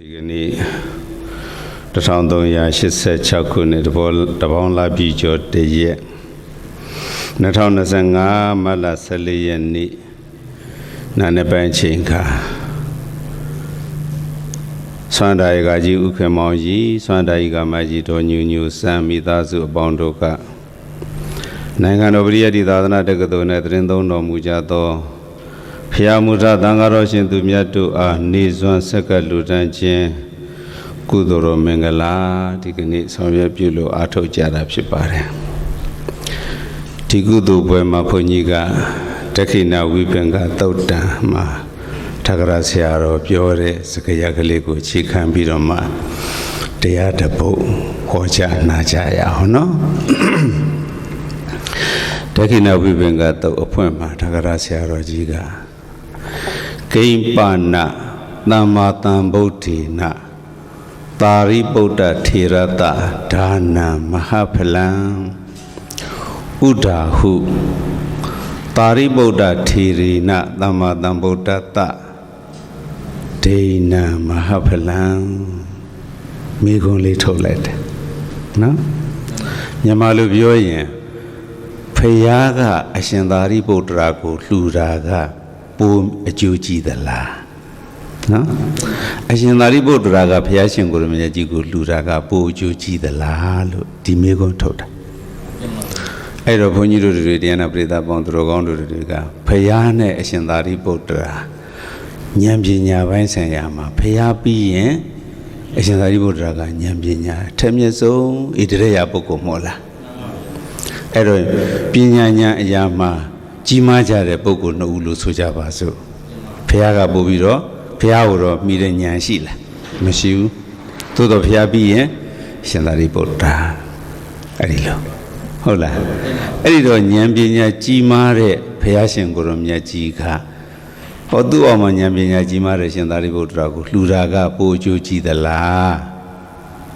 ဒီကနေ့1386ခုနှစ်တဘောတပေါင်းလာပြီကျော်တရက်2025မတ်လ14ရက်နေ့နာနေပိုင်းချိန်ခါဆွမ်းဒါယကကြီးဥခေမောင်ကြီးဆွမ်းဒါယကမကြီးတော်ညူညူစံမိသားစုအပေါင်းတို့ကနိုင်ငံတော်ပရိယတ်ဒီသာသနာတက္ကသိုလ်နဲ့သတင်းသုံးတော်မူကြသော ဖျားမူထသံဃာတော်ရှင်သူမြတ်တို့အားနေစွမ်းဆက်ကလူတန်းခြင်းကုသိုလ်တော်မင်္ဂလာဒီကနေ့ဆောင်ရွက်ပြုလို့အားထုတ်ကြတာဖြစ်ပါတယ်ဒီကုသိုလ်ပွဲမှာဘုန်းကြီးကတက္ခိဏဝိပင်္ဂသုတ်တံမှာထကရာဆရာတော်ပြောတဲ့စကားရကလေးကိုခြေခံပြီးတော့မှတရားတစ်ပုဒ်ဟောကြားနာကြရအောင်နော်တက္ခိဏဝိပင်္ဂသုတ်အဖွင့်မှာထကရာဆရာတော်ကြီးက ကိမ္ပနသမ္မာသမ္ဗုဒ္ဓေနသာရိပုတ္တထေရတဒါနံမဟာဖလံဥဒ္ဓာဟုသာရိပုတ္တထေရီနသမ္မာသမ္ဗုဒ္ဓတဒိဏံမဟာဖလံမိကုံးလေးထုတ်လိုက်တယ်နော်မြန်မာလိုပြောရင်ဖယားကအရှင်သာရိပုတ္တရာကိုလှူတာက ပိုအကျိုးကြီးသလားနော်အရှင်သာရိပုတ္တရာကဖယားရှင်ကိုရမကြီးကိုလှူတာကပိုအကျိုးကြီးသလားလို့ဒီမေးခွန်းထုတ်တာအဲ့တော့ဘုန်းကြီးတို့တွေတရားနာပရိသတ်ပေါင်းသူတော်ကောင်းတို့တွေကဖယားနဲ့အရှင်သာရိပုတ္တရာဉာဏ်ပညာပိုင်းဆိုင်ရာမှာဖယားပြီးရင်အရှင်သာရိပုတ္တရာကဉာဏ်ပညာအထက်မြတ်ဆုံးဣတရေယပုဂ္ဂိုလ်မဟုတ်လားအဲ့တော့ပညာဉာဏ်အရာမှာ ကြီးမားကြတဲ့ပုဂ္ဂိုလ်နှစ်ဦးလို့ဆိုကြပါစို့ဘုရားကပို့ပြီးတော့ဘုရားကိုတော့မိတဲ့ဉာဏ်ရှိလားမရှိဘူးသို့တော့ဘုရားပြီးရင်ရှင်သာရိပုတ္တရာအဲ့ဒီလိုဟုတ်လားအဲ့ဒီတော့ဉာဏ်ပညာကြီးမားတဲ့ဘုရားရှင်ကိုယ်တော်မြတ်ကြီးကဟောသူ့အောင်မှာဉာဏ်ပညာကြီးမားတဲ့ရှင်သာရိပုတ္တရာကိုလှူတာကပိုအကျိုးကြီးသလား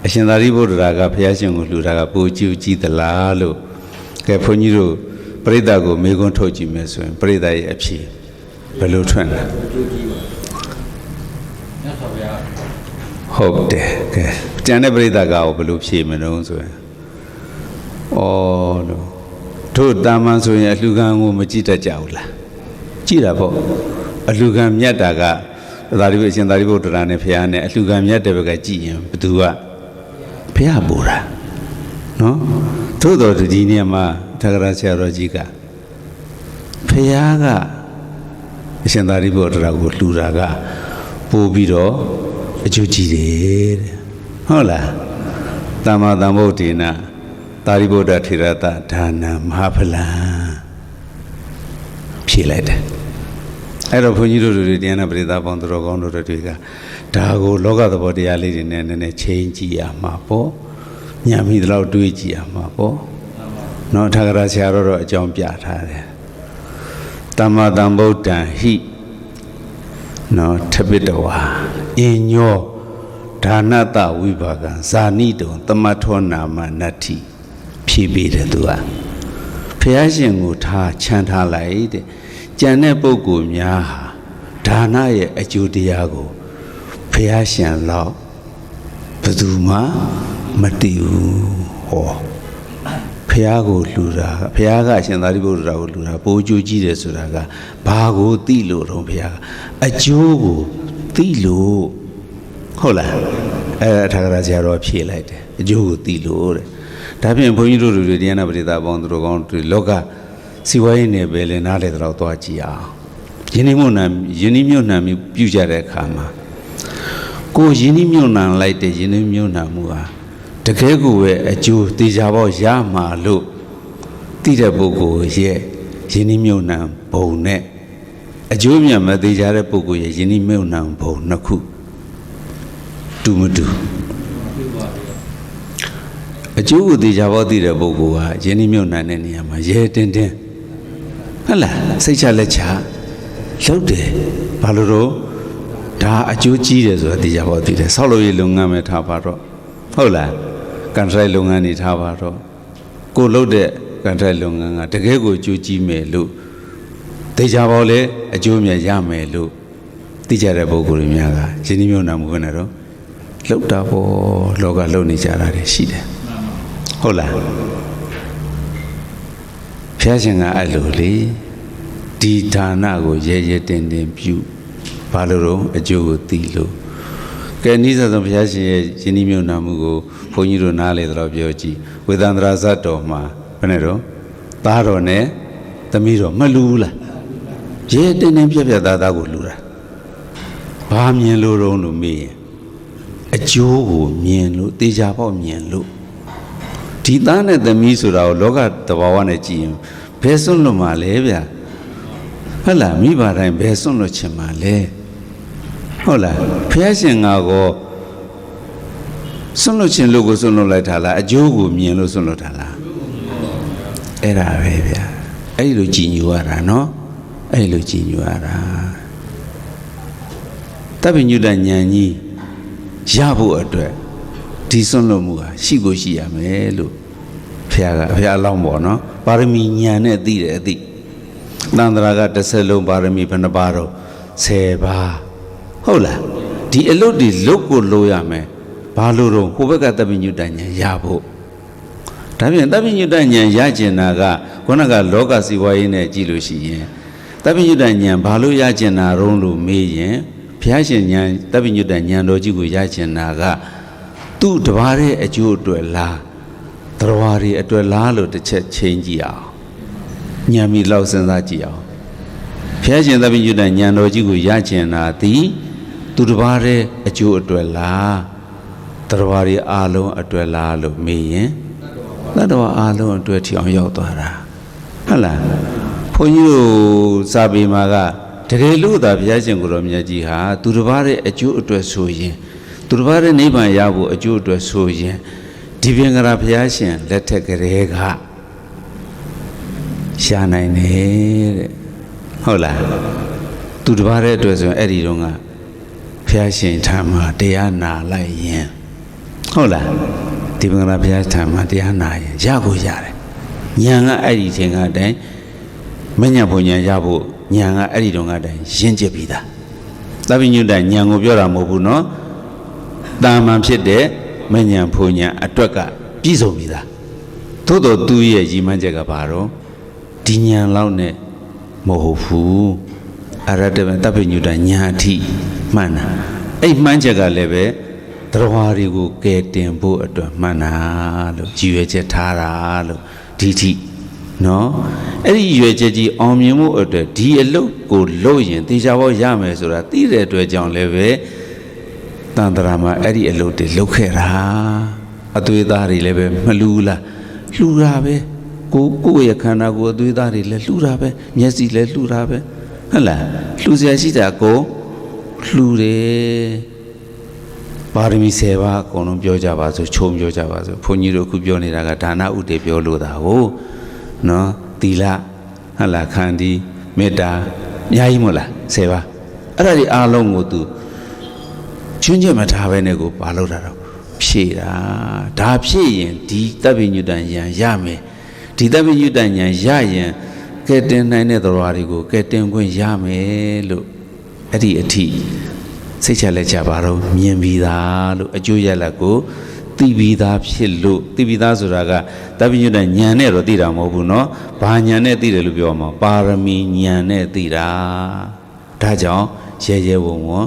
အရှင်သာရိပုတ္တရာကဘုရားရှင်ကိုလှူတာကပိုကျူးကြည့်သလားလို့ကဲဘုန်းကြီးတို့ ပြိဿကိုမေခွန်းထုတ်ကြည့်မယ်ဆိုရင်ပြိဿရဲ့အဖြေဘယ်လိုထွက်လဲဟုတ်တယ်ကဲကျန်တဲ့ပြိဿကရောဘယ်လိုဖြေမလို့ဆိုရင်ဩလို့တို့တာမန်ဆိုရင်အလှခံကိုမကြည့်တတ်ကြဘူးလားကြည့်တာပေါ့အလှခံမြတ်တာကသာရိပုအရှင်သာရိပုတ္တရာနဲ့ဖះနဲ့အလှခံမြတ်တဲ့ဘက်ကကြည့်ရင်ဘသူကဖះပူတာနော်သို့တော်ဒီနေ့မှာ သက္ကရာဆရာတော်ကြီးကဖះကအရှင်သာရိပုတ္တရာကိုလှူတာကပို့ပြီးတော့အကျိုးကြီးတယ်တဲ့ဟုတ်လားသမ္မာသမ္ဗုဒ္ဓေနသာရိပုတ္တထေရတဒါနံမဟာဖလံဖြေလိုက်တယ်အဲ့တော့ဘုန်းကြီးတို့တွေတရားနာပရိသတ်ပေါင်းသူတော်ကောင်းတို့တွေကဒါကိုလောကသဘောတရားလေးတွေနဲ့နည်းနည်းချိန်ကြည့်ရမှာပေါ့ညံမိသလောက်တွေးကြည့်ရမှာပေါ့ နော်ထာဂရဆရာတော်တော့အကြောင်းပြထားတယ်တမ္မာတမ္ဗုဒ္ဓံဟိနော်ထပိတဝါအင်ညောဒါနတဝိပါကံဇာနိတုံတမထောနာမနတ္ထိဖြည့်ပေးတယ်သူကဖះရှင်ကိုထားချမ်းထားလိုက်တဲ့ကြံတဲ့ပုဂ္ဂိုလ်များဟာဒါနရဲ့အကျိုးတရားကိုဖះရှင်လောက်ဘယ်သူမှမသိဘူးဟော ဖះကိုလှူတာဖះကအရှင်သာရိပုတ္တရာကိုလှူတာပိုးကျိုးကြီးတယ်ဆိုတာကဘာကိုသိလို့တော့ဖះကအကျိုးကိုသိလို့ဟုတ်လားအဲထာဂရဆရာတော်ဖြေလိုက်တယ်အကျိုးကိုသိလို့တဲ့ဒါဖြင့်ဘုန်းကြီးတို့တွေတရားနာပရိသတ်ပေါင်းသူတို့ကောင်းတွေလောကစီဝါရေးနယ်ပဲလဲနားလေတော့သွားကြည့်အောင်ယင်းနှမြုံနှံယင်းနှမြုံနှံပြီးပြုကြတဲ့အခါမှာကိုယင်းနှမြုံနှံလိုက်တဲ့ယင်းနှမြုံနှံမှုဟာ တကယ်ကိုပဲအကျိုးတေချာပေါက်ရမှာလို့သိတဲ့ပုဂ္ဂိုလ်ရဲ့ယင်းနှမြုံနှံဘုံနဲ့အကျိုးမြတ်မသေးကြတဲ့ပုဂ္ဂိုလ်ရဲ့ယင်းနှမြုံနှံဘုံနှစ်ခုတူမတူအကျိုးကိုသိကြဘောသိတဲ့ပုဂ္ဂိုလ်ဟာယင်းနှမြုံနှံတဲ့နေရာမှာရဲတင်းတင်းဟုတ်လားစိတ်ချလက်ချလှုပ်တယ်ဘာလို့တော့ဒါအကျိုးကြီးတယ်ဆိုတာသိကြဘောသိတယ်ဆောက်လုပ်ရေးလုပ်ငန်းပဲထားပါတော့ဟုတ်လား ကန်ထရိုက်လုပ်ငန်းတွေထားပါတော့ကိုလုပ်တဲ့ကန်ထရိုက်လုပ်ငန်းကတကယ်ကိုအကျိုးကြီးမယ်လို့သိကြဘောလေအကျိုးမြတ်ရမယ်လို့သိကြတဲ့ပုဂ္ဂိုလ်တွေများကယင်းနှမြုံနှံမှုခနဲ့တော့လှုပ်တာပေါ့လောကလှုပ်နေကြတာတွေရှိတယ်ဟုတ်လားဖျားရှင်ကအဲ့လိုလေဒီဌာနကိုရဲရဲတင်တင်ပြုဘာလို့တော့အကျိုးကိုသိလို့ကဲနိစ္စဆုံးဘုရားရှင်ရဲ့ယဉ်ဤမြုံနာမှုကိုဘု န်းကြီးတို့နားလေတော့ပြောကြည့်ဝေသန္တရာဇတ်တော်မှာဘယ်နဲ့တော့သားတော်နဲ့သမီးတော်မလူဘူးလားရဲတင်းတင်းပြက်ပြက်သားသားကိုလူတာဘာမြင်လို့တော့လို့မေးရင်အကျိုးကိုမြင်လို့တေချာပေါက်မြင်လို့ဒီသားနဲ့သမီးဆိုတာကိုလောကတဘာဝနဲ့ကြည့်ရင်ဘယ်စွန့်လွတ်မှာလဲဗျာဟုတ်လားမိဘတိုင်းဘယ်စွန့်လွတ်ချင်မှာလဲဟုတ်လားဖះရှင်ငါကော စွန့်လွတ်ခြင်းလို့ကိုစွန့်လွတ်လိုက်တာလားအကျိုးကိုမြင်လို့စွန့်လွတ်တာလားအဲ့ဒါပဲဗျာအဲ့လိုကြည်ညိုရတာနော်အဲ့လိုကြည်ညိုရတာတပ်ပိညုတဉာဏ်ကြီးရဖို့အတွက်ဒီစွန့်လွတ်မှုဟာရှိကိုရှိရမယ်လို့ဖះကဖះအလောင်းပေါ့နော်ပါရမီဉာဏ်နဲ့သိတယ်အသိတန်ត្រာကတစ်ဆက်လုံးပါရမီဘယ်နှပါတော့10ပါးဟုတ်လားဒီအလုတ်ဒီလုတ်ကိုလိုရမယ် ဘာလို့တော့ဟိုဘက်ကတပ်ပိညုတဉာဏ်ရဖို့ဒါပြန်တပ်ပိညုတဉာဏ်ရကျင်တာကခုနကလောကစီဝါရေးနဲ့ကြည့်လို့ရှိရင်တပ်ပိညုတဉာဏ်ဘာလို့ရကျင်တာတုံးလို့မေးရင်ဘုရားရှင်ဉာဏ်တပ်ပိညုတဉာဏ်တော်ကြီးကိုရကျင်တာကသူ့တဘာတဲ့အကျိုးအတွက်လားတရားတွေအတွက်လားလို့တစ်ချက်ချင်းကြည့်အောင်ဉာဏ်မီလောက်စဉ်းစားကြည့်အောင်ဘုရားရှင်တပ်ပိညုတဉာဏ်တော်ကြီးကိုရကျင်တာသည်သူတဘာတဲ့အကျိုးအတွက်လား တရားတွေအားလုံးအတွက်လားလို့မေးရင်တတ္တဝါအားလုံးအတွက်ထီအောင်ရောက်သွားတာဟုတ်လားဘုန်းကြီးတို့စာပေမှာကတကယ်လို့သာဘုရားရှင်ကိုယ်တော်မြတ်ကြီးဟာသူတစ်ပါးရဲ့အကျိုးအတွက်ဆိုရင်သူတစ်ပါးရဲ့နိဗ္ဗာန်ရဖို့အကျိုးအတွက်ဆိုရင်ဒီပင်ကရာဘုရားရှင်လက်ထက်ကလေးကရှာနိုင်တယ်တဲ့ဟုတ်လားသူတစ်ပါးရဲ့အတွက်ဆိုရင်အဲ့ဒီတော့ကဘုရားရှင်ထာမှာတရားနာလိုက်ရင် ဟုတ်လားဒီပင်ကရာဘုရားထာမှာတရားနာရင်ရကိုရတယ်ဉာဏ်ကအဲ့ဒီချိန်ကအတိုင်းမညံဘုံဉာဏ်ရဖို့ဉာဏ်ကအဲ့ဒီတုန်းကတည်းရင့်ကျက်ပြီးသားသဗ္ဗညုတဉာဏ်ကိုပြောတာမဟုတ်ဘူးနော်တာမန်ဖြစ်တဲ့မဉဏ်ဘုံဉာဏ်အတွက်ကပြည့်စုံပြီးသားသို့တော်သူရဲ့ရည်မှန်းချက်ကဘာတော့ဒီဉာဏ်လောက်နဲ့မဟုတ်ဘူးအရတ္တဗသဗ္ဗညုတဉာဏ်အထိမှန်တာအဲ့မှန်းချက်ကလည်းပဲ တရားတွေကိုကယ်တင်ဖို့အတွက်မှန်တာလို့ကြည်ရွယ်ချက်ထားတာလို့ဒီထိနော်အဲ့ဒီရွယ်ချက်ကြီးအောင်မြင်မှုအတွက်ဒီအလုပ်ကိုလုပ်ရင်တေချာဘောရမယ်ဆိုတာသိတဲ့အတွက်ကြောင့်လည်းပဲတန်တရာမှာအဲ့ဒီအလုပ်တွေလုပ်ခဲ့တာအသွေးသားတွေလည်းပဲမလူလားလှူတာပဲကိုကိုယ့်ရဲ့ခန္ဓာကိုယ်အသွေးသားတွေလည်းလှူတာပဲမျက်စိလည်းလှူတာပဲဟုတ်လားလှူစရာရှိတာကိုလှူတယ် ပါရမီ7ပါးအကုန်လုံးပြောကြပါစို့ခြုံပြောကြပါစို့ဘုန်းကြီးတို့အခုပြောနေတာကဒါနဥတေပြောလို့တာဟုတ်နော်သီလဟလာခန္ဒီမေတ္တာအများကြီးမို့လား10ပါးအဲ့ဒါဒီအားလုံးကို तू ချင်းချင်းမထားပဲနဲ့ကိုဘာလို့တာတော့ဖြည့်တာဒါဖြည့်ရင်ဒီတပ်ပိညုတန်ယံရမယ်ဒီတပ်ပိညုတန်ယံရရင်ကဲတင်နိုင်တဲ့တော်တွေကိုကဲတင်ခွင့်ရမယ်လို့အဲ့ဒီအထိ စိတ်ချလက်ချပါတော့မြင်ပြီးသားလို့အကျိုးရလတ်ကိုသိပြီးသားဖြစ်လို့သိပြီးသားဆိုတာကတပိညုတဉာဏ်နဲ့တော့သိတာမဟုတ်ဘူးเนาะဘာဉာဏ်နဲ့သိတယ်လို့ပြောမှာပါရမီဉာဏ်နဲ့သိတာဒါကြောင့်ရဲရဲဝံ့ဝံ့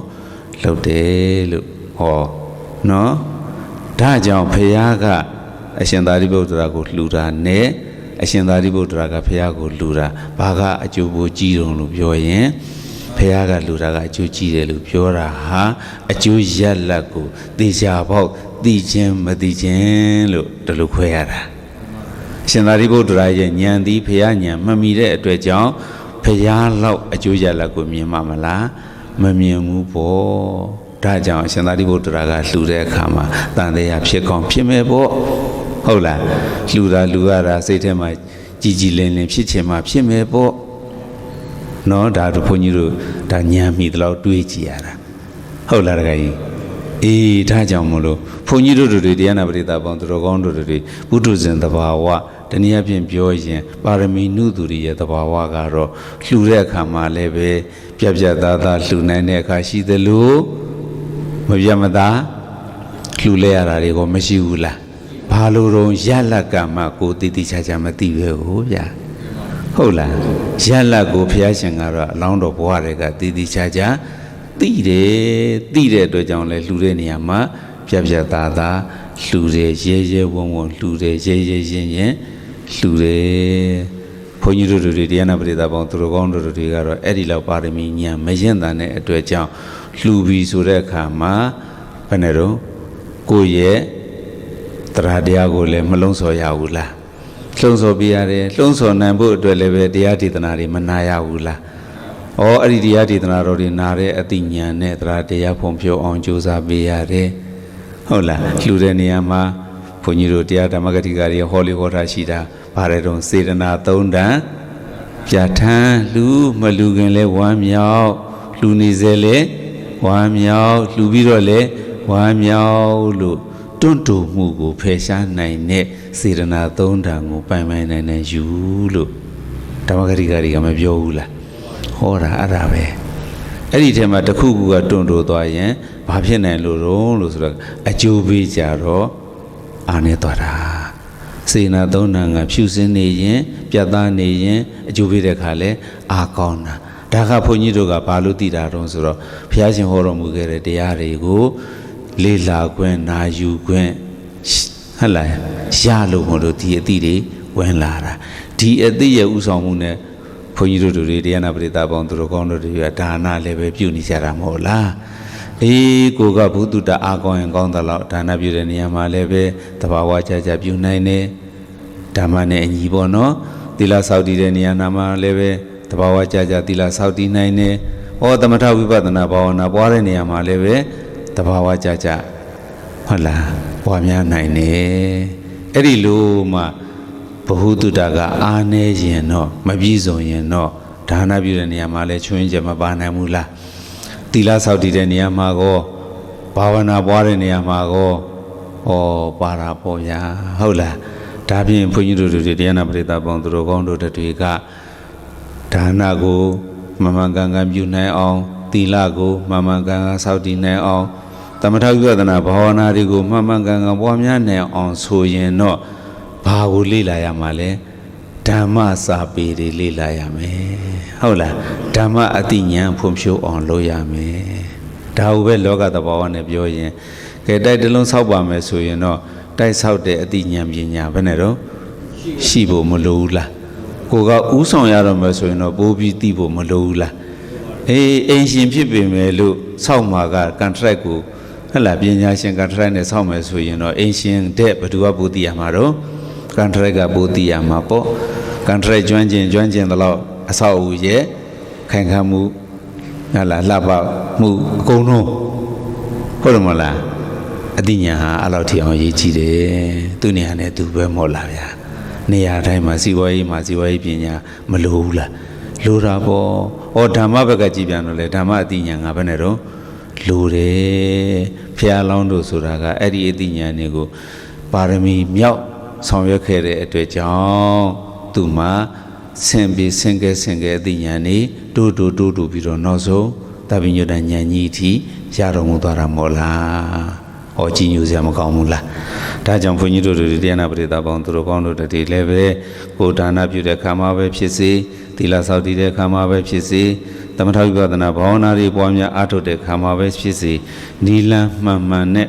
လှုပ်တယ်လို့ဟောเนาะဒါကြောင့်ဖះကအရှင်သာရိပုတ္တရာကိုလှူတာနဲ့အရှင်သာရိပုတ္တရာကဖះကိုလှူတာဘာကအကျိုးပိုကြီးတုံလို့ပြောရင် ဖះကလူတာကအကျိုးကြီးတယ်လို့ပြောတာဟာအကျိုးရက်လက်ကိုသေချာပေါက်သိခြင်းမသိခြင်းလို့ဒီလိုခွဲရတာရှင်သာရိပုတ္တရာရဲ့ဉာဏ်သည်ဖះဉာဏ်မမီတဲ့အတွက်ကြောင့်ဖះလောက်အကျိုးရက်လက်ကိုမြင်မှမလားမမြင်ဘူးပေါ့ဒါကြောင့်ရှင်သာရိပုတ္တရာကလှူတဲ့အခါမှာတန်တရားဖြစ်ကောင်းဖြစ်မဲ့ပေါ့ဟုတ်လားလှူတာလှူရတာစိတ်ထဲမှာကြည်ကြည်လင်လင်ဖြစ်ချင်မှဖြစ်မဲ့ပေါ့ နော်ဒါတို့ဘုန်းကြီးတို့ဒါညံမိတလို့တွေးကြည့်ရတာဟုတ်လားတခါကြီးအေးဒါကြောင့်မလို့ဘုန်းကြီးတို့တွေတရားနာပရိသတ်ပေါင်းသူတော်ကောင်းတို့တွေဘုဒ္ဓဇင်တဘာဝတနည်းအားဖြင့်ပြောရင်ပါရမီနုသူတွေရဲ့တဘာဝကတော့လှူတဲ့အခါမှာလည်းပဲပြက်ပြက်သားသားလှူနိုင်တဲ့အခါရှိသလိုမပြတ်မသားလှူလဲရတာတွေကမရှိဘူးလားဘာလို့တော့ရလက်ကမှကိုတည်တည်ချာချာမသိပဲဟိုဗျာ ဟုတ်လားရလက်ကိုဘုရားရှင်ကတော့အလောင်းတော်ဘဝတွေကတည်တည်ချာချာသိတယ်သိတဲ့အတွက်ကြောင့်လဲလှူတဲ့နေရာမှာပြက်ပြက်သားသားလှူတယ်ရဲရဲဝုံဝုံလှူတယ်ရဲရဲရင်ရင်လှူတယ်ဘုန်းကြီးတို့တွေတရားနာပရိသတ်ပေါင်းသူတော်ကောင်းတို့တွေကတော့အဲ့ဒီလောက်ပါရမီညံမရင်တန်တဲ့အတွက်ကြောင့်လှူပြီးဆိုတဲ့အခါမှာဘယ်နဲ့တော့ကိုယ့်ရဲ့တရားတရားကိုလည်းမလုံးစော်ရဘူးလား လှုံ့ဆော်ပြရတယ်လှုံ့ဆော်နိုင်ဖို့အတွက်လည်းပဲတရားဒေသနာတွေမနာရဘူးလားဩအဲ့ဒီတရားဒေသနာတော်တွေနာတဲ့အတိညာနဲ့တရားတရားဖုံဖြိုးအောင်ကြိုးစားပေးရတယ်ဟုတ်လားလှူတဲ့နေရာမှာဘုန်းကြီးတို့တရားဓမ္မဂတိကတွေဟောလေးဟောထားရှိတာဗါတဲ့တုံစေတနာသုံးတန်ပြဋ္ဌာန်းလူမလူခင်လဲဝမ်းမြောက်လူနေစေလဲဝမ်းမြောက်လူပြီးတော့လဲဝမ်းမြောက်လို့ တွန့်တူမှုကိုဖယ်ရှားနိုင်တဲ့စေတနာသုံးတန်ကိုပိုင်ပိုင်နိုင်နိုင်ယူလို့ဓမ္မဂတိကတွေကမပြောဘူးလားဟောတာအဲ့ဒါပဲအဲ့ဒီထဲမှာတစ်ခုခုကတွန့်တူသွားရင်ဘာဖြစ်နိုင်လို့တော့လို့ဆိုတော့အကျိုးပေးကြတော့အာနေသွားတာစေနာသုံးတန်ကဖြူစင်းနေရင်ပြတ်သားနေရင်အကျိုးပေးတဲ့ခါလဲအာကောင်းတာဒါကဘုန်းကြီးတို့ကဘာလို့တည်တာတုံးဆိုတော့ဘုရားရှင်ဟောတော်မူခဲ့တဲ့တရားတွေကို လေ့လာခွင့်နာယူခွင့်ဟဟလားရလို့မလို့ဒီအသည့်တွေဝင်လာတာဒီအသည့်ရဲ့ဥဆောင်မှုနဲ့ဘုန်းကြီးတို့တွေတရားနာပရိသတ်ပေါင်းသူတို့ကောင်းတို့တွေကဒါနလည်းပဲပြုနေကြတာမဟုတ်လားအေးကိုကဘုသူတအားကောင်းရင်ကောင်းသလောက်ဒါနပြုတဲ့နေရာမှာလည်းပဲတဘာဝကြကြပြုနိုင်တယ်ဓမ္မနဲ့အညီပေါ့နော်သီလဆောက်တည်တဲ့နေရာနာမှာလည်းပဲတဘာဝကြကြသီလဆောက်တည်နိုင်တယ်ဩသမထဝိပဿနာဘာဝနာပွားတဲ့နေရာမှာလည်းပဲ တဘာဝကြကြဟုတ်လားပွားများနိုင်တယ်အဲ့ဒီလိုမှဘ ਹੁ တုတကအားနေရင်တော့မပြည့်စုံရင်တော့ဒါနပြုတဲ့နေရာမှာလည်းချွင်းချက်မပါနိုင်ဘူးလားသီလဆောက်တည်တဲ့နေရာမှာကောဘာဝနာပွားတဲ့နေရာမှာကောဩပါတာပေါ့ဗျာဟုတ်လားဒါဖြင့်ဘုန်းကြီးတို့တွေတရားနာပရိသတ်ပေါင်းသူတော်ကောင်းတို့တွေကဒါနကိုမမှန်ကန်ကန်ပြုနိုင်အောင် သီလကိုမမှန်ကန်ကန်ဆောက်တည်နိုင်အောင်သမထဝိပဿနာဘာဝနာတွေကိုမှန်မှန်ကန်ကန်ပွားများနိုင်အောင်ဆိုရင်တော့ဘာကိုလေ့လာရမှာလဲဓမ္မစာပေတွေလေ့လာရမယ်ဟုတ်လားဓမ္မအတိညာဖွံ့ဖြိုးအောင်လုပ်ရမယ်ဒါဟုပဲလောကသဘာဝနဲ့ပြောရင်ကဲတိုက်တလုံးဆောက်ပါမယ်ဆိုရင်တော့တိုက်ဆောက်တဲ့အတိညာပညာဘယ်နဲ့တော့ရှိဖို့မလိုဘူးလားကိုကဥဆောင်ရတော့မယ်ဆိုရင်တော့ပိုးပြီးသိဖို့မလိုဘူးလား အေးအင်ရှင်ဖြစ်ပေမဲ့လို့ဆောက်မှာက contract ကိုဟဲ့လားပညာရှင် contract နဲ့ဆောက်မယ်ဆိုရင်တော့အင်ရှင်တဲ့ဘယ်သူကပို့သိရမှာတော့ contract ကပို့သိရမှာပေါ့ contract ကျွမ်းကျင်ကျွမ်းကျင်သလောက်အဆောက်အဦရဲ့ခိုင်ခံမှုဟဲ့လားလှပမှုအကုန်လုံးဟုတ်တယ်မလားအတိညာဟာအဲ့လောက်ထိအောင်ရေးကြည့်တယ်သူနေရာနဲ့သူပဲမဟုတ်လားဗျာနေရာတိုင်းမှာစီဝါရေးမှာစီဝါရေးပညာမလိုဘူးလား လိုတာပေါ့ဩဓမ္မဘက်ကကြည်ပြန်တော့လေဓမ္မအတိညာငါဘယ်နဲ့တော့လိုတယ်ဖះလောင်းတို့ဆိုတာကအဲ့ဒီအတိညာတွေကိုပါရမီမြောက်ဆောင်ရွက်ခဲ့တဲ့အတွက်ကြောင့်သူမှာဆင်ပြီးဆင်ကဲဆင်ကဲအတိညာနေတိုးတိုးတိုးတိုးပြီးတော့နောက်ဆုံးတပိညုတဉာဏ်ကြီးအထိရတော်မူသွားတာမို့လား ဟောကြည်ညိုစရာမကောင်းဘူးလားဒါကြောင့်ဘုန်းကြီးတို့တွေတရားနာပရိသတ်ပေါင်းသူတို့ကောင်းတို့တည်းလည်းပဲကိုဒါနပြုတဲ့ခါမှာပဲဖြစ်စေသီလဆောက်တည်တဲ့ခါမှာပဲဖြစ်စေသမထဝိပဿနာဘာဝနာတွေပွားများအားထုတ်တဲ့ခါမှာပဲဖြစ်စေနီလန်းမှန်မှန်နဲ့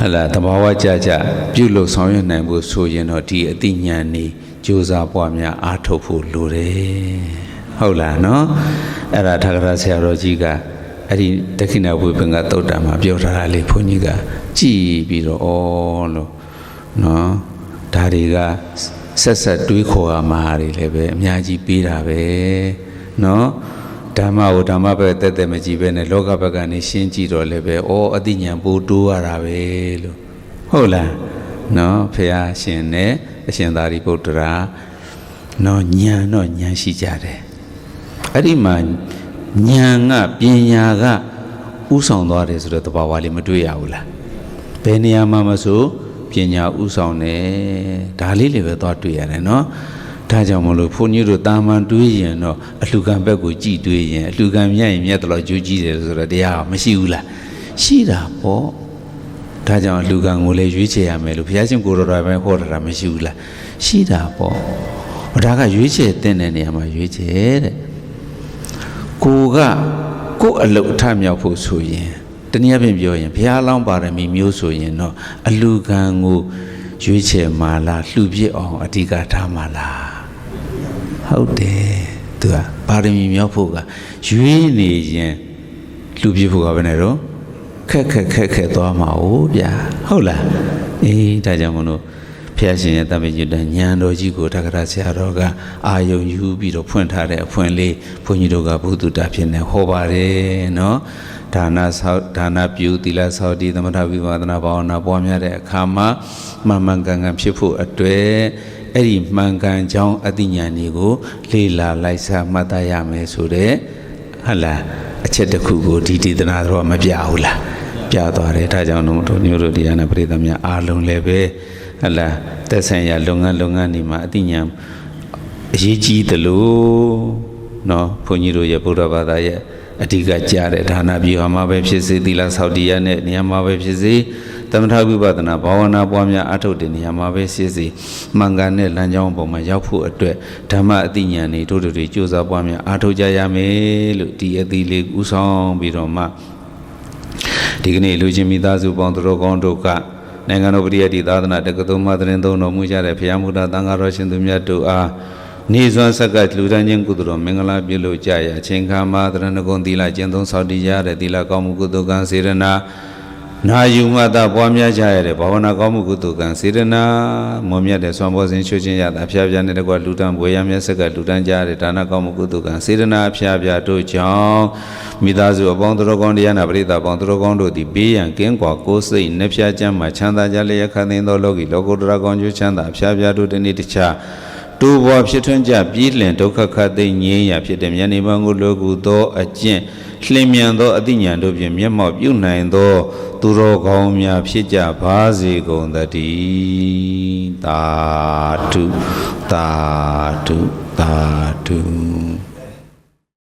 ဟလာတဘာဝကြကြပြုလို့ဆောင်ရွက်နိုင်ဖို့ဆိုရင်တော့ဒီအတိညာဏ်နေကြိုးစားပွားများအားထုတ်ဖို့လိုတယ်ဟုတ်လားနော်အဲ့ဒါထာဂရဆရာတော်ကြီးက အဲ့ဒီတခိဏဝိပင်္ဂသုတ်တံမှာပြောထားတာလေဘုန်းကြီးကကြည်ပြီးတော့ဩလို့နော်ဒါတွေကဆက်ဆက်တွေးခေါ်ရမှာတွေလည်းပဲအများကြီးပေးတာပဲနော်ဓမ္မကိုဓမ္မဘက်တက်တက်မကြည့်ပဲနဲ့လောကဘက်ကနေရှင်းကြည့်တော့လည်းပဲဩအတိညာပိုးတိုးရတာပဲလို့ဟုတ်လားနော်ဖះရှင်နဲ့အရှင်သာရိပုတ္တရာနော်ညံတော့ညံရှိကြတယ်အဲ့ဒီမှာ ဉာဏ်ကပညာကဥဆောင်သွားတယ်ဆိုတော့တဘာဝလေးမတွေ့ရဘူးလားဘယ်နေရာမှာမဆိုပညာဥဆောင်တယ်ဒါလေးလည်းပဲသွားတွေ့ရတယ်နော်ဒါကြောင့်မလို့ဘုန်းကြီးတို့တာမန်တွေးရင်တော့အလှကံဘက်ကိုကြည်တွေးရင်အလှကံမြတ်ရင်မြတ်တော့ကြိုးကြည့်တယ်ဆိုတော့တရားမရှိဘူးလားရှိတာပေါ့ဒါကြောင့်လူကံကိုလည်းရွေးချယ်ရမယ်လို့ဘုရားရှင်ကိုတော်တော်ပဲဟောတာမရှိဘူးလားရှိတာပေါ့ဒါကရွေးချယ်တဲ့နေရာမှာရွေးချယ်တဲ့ ကိုကကိုယ်အလုတ်အထမြောက်ဖို့ဆိုရင်တနည်းအားဖြင့်ပြောရင်ဘုရားလောင်းပါရမီမျိုးဆိုရင်တော့အလူကံကိုရွေးချယ်မှာလားလှူပြစ်အောင်အဓိကထားမှာလားဟုတ်တယ်သူကပါရမီမြောက်ဖို့ကရွေးနေရင်လှူပြစ်ဖို့ကဘယ်နဲ့တော့ခက်ခက်ခက်ခက်သွားမှာ哦ဗျာဟုတ်လားအေးဒါကြောင့်မလို့ ဖះရှင်ရဲ့တပည့်ကျွတ်တဲ့ဉာဏ်တော်ကြီးကိုတက္ကရာဆရာတော်ကအာယုံယူပြီးတော့ဖွင့်ထားတဲ့အဖွင့်လေးဘုန်းကြီးတို့ကဘုသူတာဖြစ်နေဟောပါတယ်နော်ဒါနဆောက်ဒါနပြုသီလဆောက်တည်သမထဝိပဿနာဘာဝနာပွားများတဲ့အခါမှာမှန်မှန်ကန်ကန်ဖြစ်ဖို့အတွက်အဲ့ဒီမှန်ကန်ကြောင်းအသိဉာဏ်တွေကိုလေ့လာလိုက်စားမှတ်သားရမယ်ဆိုတဲ့ဟလာအချက်တစ်ခုကိုဒီဒေသနာတော်ကမပြဘူးလားပြသွားတယ်ဒါကြောင့်တို့တို့မျိုးတို့တရားနာပရိသတ်များအားလုံးလည်းပဲ ဟလာသက်ဆိုင်ရာလုပ်ငန်းလုပ်ငန်းတွေမှာအသိဉာဏ်အရေးကြီးသလိုနော်ဘုန်းကြီးတို့ရဲ့ဗုဒ္ဓဘာသာရဲ့အဓိကကြားတဲ့ဒါနာပြေဟာမှာပဲဖြစ်စေသီလဆောက်တည်ရတဲ့နေရာမှာပဲဖြစ်စေသမထဝိပဿနာဘာဝနာပွားများအထုတ်တဲ့နေရာမှာပဲဖြစ်စေမှန်ကန်တဲ့လမ်းကြောင်းပေါ်မှာရောက်ဖို့အတွက်ဓမ္မအသိဉာဏ်တွေတို့တို့တွေကြိုးစားပွားများအထုတ်ကြရမယ်လို့ဒီအသီလေးဥဆောင်ပြီးတော့မှဒီကနေ့လူချင်းမိသားစုပေါင်းသူတော်ကောင်းတို့က နိုင်ငံတော်ပရိယတ်ဒီသာသနာတက္ကသိုလ်မှသတင်းသုံးတော်မူကြတဲ့ဘုရားမူတာတန်ဃာတော်ရှင်သူမြတ်တို့အားနေစွမ်းဆက်ကလူတန်းချင်းကုသိုလ်တော်မင်္ဂလာပြုလို့ကြရအချိန်ခါမှာတရဏဂုံသီလကျင့်သုံးဆောက်တည်ရတဲ့သီလကောင်းမှုကုသိုလ်ကံစေရနာ နာယူမှသာပွားများကြရတဲ့ဘာဝနာကောင်းမှုကုသိုလ်ကံစေရနာမွန်မြတ်တဲ့ဆွမ်းဘောစဉ်ချွတ်ချင်းရတာအဖျားဖျားနဲ့တကွလူတန်းဘွေရမြတ်ဆက်ကလူတန်းကြရတဲ့ဒါနကောင်းမှုကုသိုလ်ကံစေရနာအဖျားဖျားတို့ကြောင့်မိသားစုအပေါင်းသူတော်ကောင်းတရားနာပရိသတ်ပေါင်းသူတော်ကောင်းတို့သည်ဘေးရန်ကင်းကွာကိုယ်စိတ်နှဖျားချမ်းမှချမ်းသာကြလျက်ခန္ဓာသောလောကီလောကုတ္တရာကောင်းကျိုးချမ်းသာအဖျားဖျားတို့တနေ့တခြားတူဘွားဖြစ်ထွန်းကြပြည်လင်ဒုက္ခခတ်သိငြိမ်းရာဖြစ်တဲ့မြတ်နိဗ္ဗာန်ကိုလောကူသောအကျင့် လျင်မြန်သောအသိဉာဏ်တို့ဖြင့်မျက်မှောက်ပြုနိုင်သော သူတော်ကောင်းများဖြစ်ကြပါစေကုန်သတည်းသာဓုသာဓုသာဓု